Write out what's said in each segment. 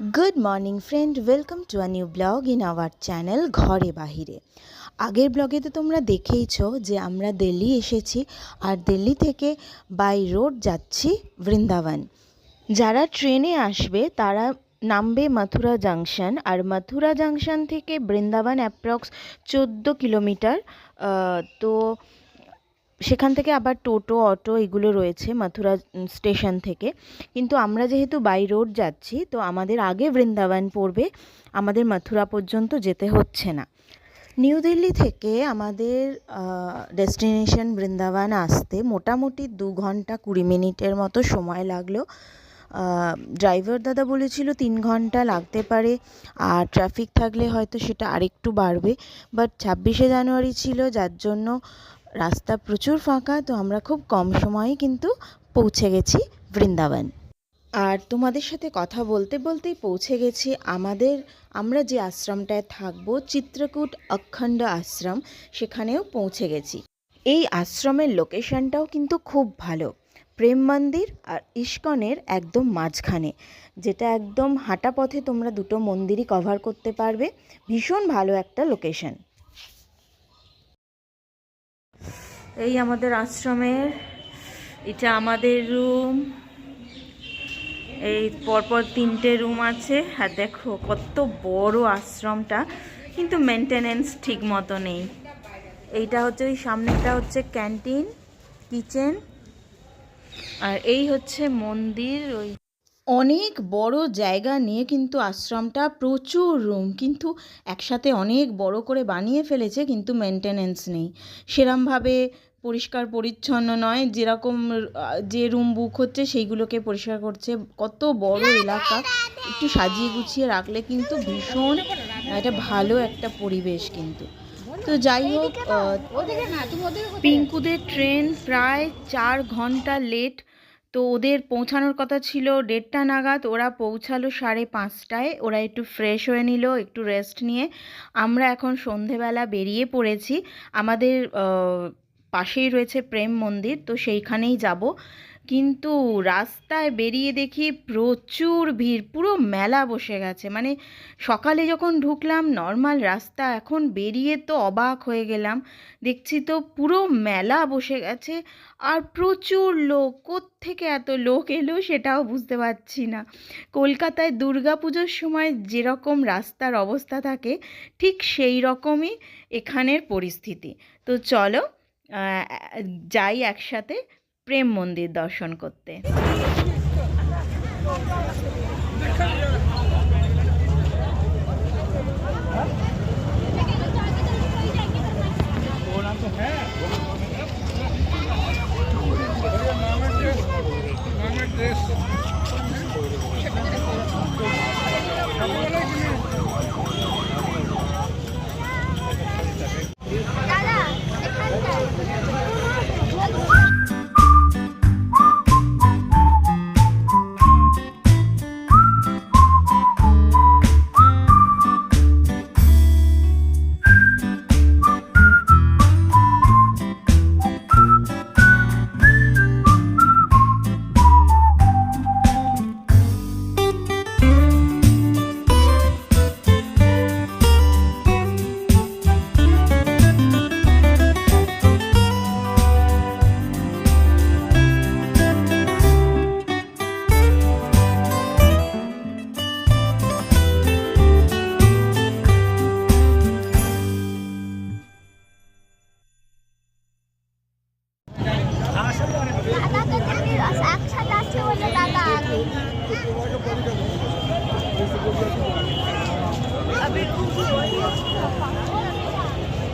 Good morning friend welcome to a new blog in our channel ঘরে বাহিরে আগের ব্লগে তো তোমরা দেখেইছো যে আমরা দিল্লি এসেছি, আর দিল্লি থেকে বাই রোড যাচ্ছি বৃন্দাবন। যারা ট্রেনে আসবে, তারা নামবে মথুরা জাংশন আর মথুরা জাংশন থেকে বৃন্দাবন অ্যাপ্রক্স চোদ্দ কিলোমিটার তো সেখান থেকে আবার টোটো, অটো এগুলো রয়েছে মথুরা স্টেশন থেকে। কিন্তু আমরা যেহেতু বাই রোড যাচ্ছি, তো আমাদের আগে বৃন্দাবন পড়বে, আমাদের মথুরা পর্যন্ত যেতে হচ্ছে না। নিউ দিল্লি থেকে আমাদের ডেস্টিনেশন বৃন্দাবন আসতে মোটামুটি দু ঘণ্টা কুড়ি মিনিটের মতো সময় লাগল। ড্রাইভার দাদা বলেছিল তিন ঘণ্টা লাগতে পারে, আর ট্রাফিক থাকলে হয়তো সেটা আরেকটু বাড়বে। বাট ছাব্বিশে জানুয়ারি ছিল, যার জন্য রাস্তা প্রচুর ফাঁকা, তো আমরা খুব কম সময়ে কিন্তু পৌঁছে গেছি বৃন্দাবন। আর তোমাদের সাথে কথা বলতে বলতেই পৌঁছে গেছি আমাদের, আমরা যে আশ্রমটায় থাকব, চিত্রকূট অখণ্ড আশ্রম, সেখানেও পৌঁছে গেছি। এই আশ্রমের লোকেশনটাও কিন্তু খুব ভালো। প্রেম মন্দির আর ইস্কনের একদম মাঝখানে, যেটা একদম হাঁটা পথে তোমরা দুটো মন্দিরই কভার করতে পারবে। ভীষণ ভালো একটা লোকেশন এই আমাদের আশ্রমের, এটা আমাদের রুম এই পরপর তিনটে রুম আছে। আর দেখো, কত বড় আশ্রমটা। কিন্তু মেনটেনেন্স ঠিক মতো নেই। এইটা হচ্ছে, ওই সামনেটা হচ্ছে ক্যান্টিন কিচেন আর এই হচ্ছে মন্দির, ওই অনেক বড় জায়গা নিয়ে কিন্তু আশ্রমটা প্রচুর রুম কিন্তু একসাথে অনেক বড় করে বানিয়ে ফেলেছে, কিন্তু মেনটেনেন্স নেই। সেরমভাবে পরিষ্কার, পরিচ্ছন্ন নয়। যেরকম যে রুম বুক হচ্ছে, সেইগুলোকে পরিষ্কার করছে। কত বড় এলাকা। একটু সাজিয়ে গুছিয়ে রাখলে কিন্তু ভীষণ একটা ভালো একটা পরিবেশ কিন্তু। তো যাই হোক পিঙ্কুদের ট্রেন প্রায় চার ঘণ্টা লেট তো ওদের পৌঁছানোর কথা ছিল দেড়টা নাগাদ। ওরা পৌঁছালো সাড়ে পাঁচটায়। ওরা একটু ফ্রেশ হয়ে নিল, একটু রেস্ট নিয়ে। আমরা এখন সন্ধেবেলা বেরিয়ে পড়েছি। আমাদের পাশেই রয়েছে প্রেম মন্দির, তো সেইখানেই যাব। কিন্তু রাস্তায় বেরিয়ে দেখি প্রচুর ভিড়, পুরো মেলা বসে গেছে। মানে সকালে যখন ঢুকলাম নর্মাল রাস্তা, এখন বেরিয়ে তো অবাক হয়ে গেলাম। দেখছি তো পুরো মেলা বসে গেছে আর প্রচুর লোক, কোত্থেকে এত লোক এলো সেটাও বুঝতে পারছি না। কলকাতায় দুর্গাপুজোর সময় যেরকম রাস্তার অবস্থা থাকে, ঠিক সেই রকমই এখানের পরিস্থিতি। তো চলো যাই একসাথে প্রেম মন্দির দর্শন করতে। দাদাকে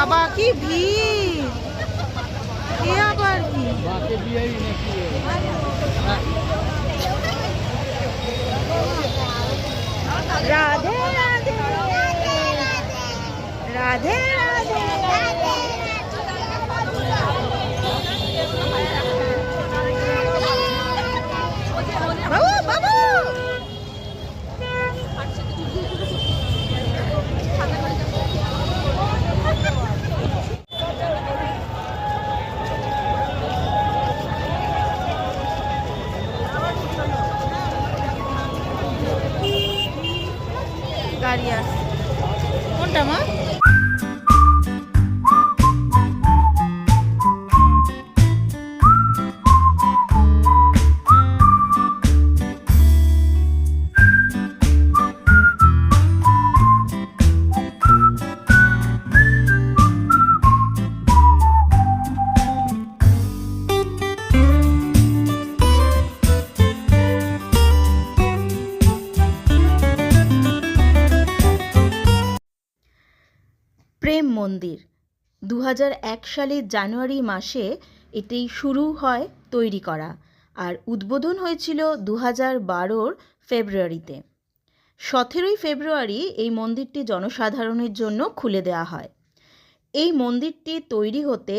बाबा की भी यहाँ राधे राधे। राधे राधे। মন্দির। দু সালের জানুয়ারি মাসে এটি শুরু হয় তৈরি করা আর উদ্বোধন হয়েছিল দু হাজার বারোর ফেব্রুয়ারিতে। সতেরোই ফেব্রুয়ারি এই মন্দিরটি জনসাধারণের জন্য খুলে দেওয়া হয়। এই মন্দিরটি তৈরি হতে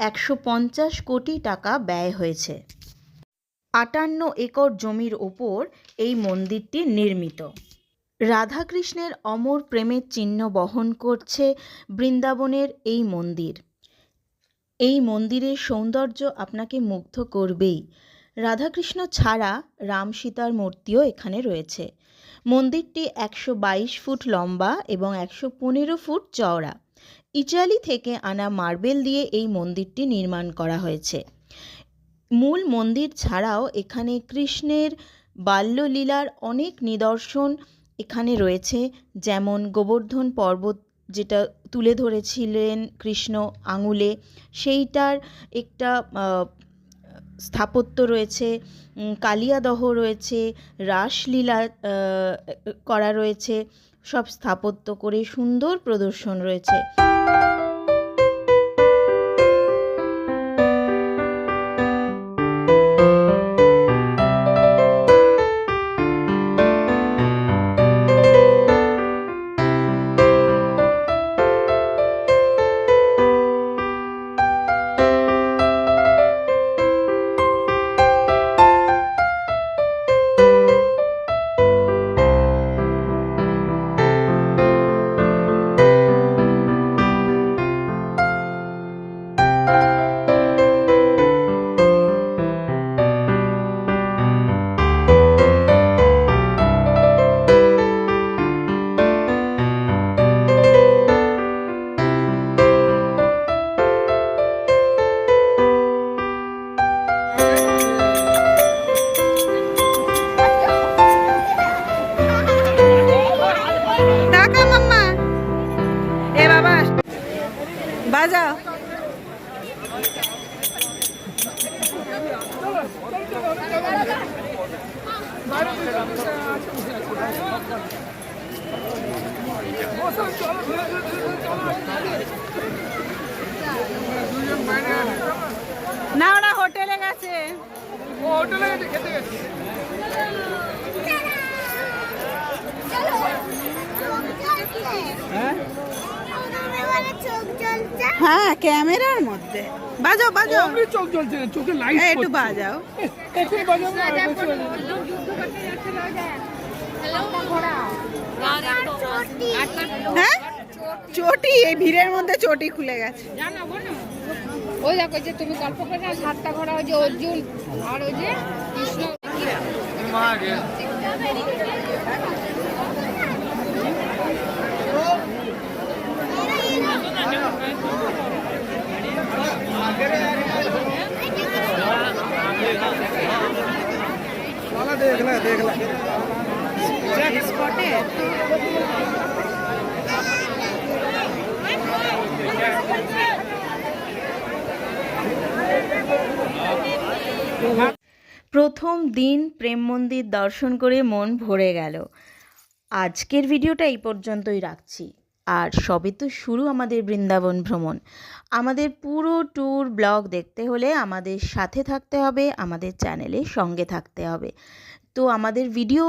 একশো পঞ্চাশ কোটি টাকা ব্যয় হয়েছে। আটান্ন একর জমির ওপর এই মন্দিরটি নির্মিত। রাধাকৃষ্ণের অমর প্রেমের চিহ্ন বহন করছে বৃন্দাবনের এই মন্দির। এই মন্দিরের সৌন্দর্য আপনাকে মুগ্ধ করবেই। রাধাকৃষ্ণ ছাড়া রাম সীতার মূর্তিও এখানে রয়েছে। মন্দিরটি একশো বাইশ ফুট লম্বা এবং একশো পনেরো ফুট চওড়া। ইটালি থেকে আনা মার্বেল দিয়ে এই মন্দিরটি নির্মাণ করা হয়েছে। মূল মন্দির ছাড়াও এখানে কৃষ্ণের বাল্যলীলার অনেক নিদর্শন এখানে রয়েছে, যেমন গোবর্ধন পর্বত যেটা তুলে ধরেছিলেন কৃষ্ণ আঙুলে, সেইটার একটা স্থাপত্য রয়েছে কালিয়াদহ রয়েছে, রাসলীলা করা রয়েছে, সব স্থাপত্য করে সুন্দর প্রদর্শন রয়েছে। না ওরা হোটেলে গেছে। চোখ জ্বলছে হ্যাঁ ক্যামেরার মধ্যে। বাজাও বাজাও। আপনি চোখ জ্বলছে চোখে লাইট এই, একটু বাজাও। একটু না। হ্যাঁ? চটি এই ভিড়ের মধ্যে চটি খুলে গেছে। ওই দেখো যে তুমি গল্প করে না সাতটা ঘোড়া ওই যে অর্জুন আর ওই যে কৃষ্ণ। প্রথম দিন প্রেম মন্দির দর্শন করে মন ভরে গেল। আজকের ভিডিওটা এই পর্যন্তই রাখছি। আর সবে তো শুরু আমাদের বৃন্দাবন ভ্রমণ। আমাদের পুরো ট্যুর ব্লগ দেখতে হলে আমাদের সাথে থাকতে হবে, আমাদের চ্যানেলে সঙ্গে থাকতে হবে। তো আমাদের ভিডিও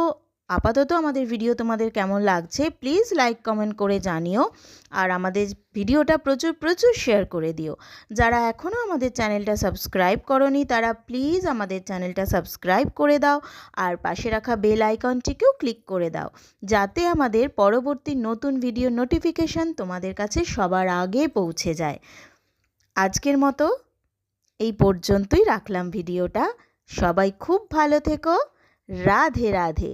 আপাতত আমাদের ভিডিও তোমাদের কেমন লাগছে প্লিজ লাইক কমেন্ট করে জানিও। আর আমাদের ভিডিওটা প্রচুর প্রচুর শেয়ার করে দিও। যারা এখনও আমাদের চ্যানেলটা সাবস্ক্রাইব করনি, তারা প্লিজ আমাদের চ্যানেলটা সাবস্ক্রাইব করে দাও। আর পাশে রাখা বেল আইকনটিকেও ক্লিক করে দাও। যাতে আমাদের পরবর্তী নতুন ভিডিও নোটিফিকেশন তোমাদের কাছে সবার আগে পৌঁছে যায়। আজকের মতো এই পর্যন্তই রাখলাম ভিডিওটা সবাই খুব ভালো থেকো। রাধে রাধে।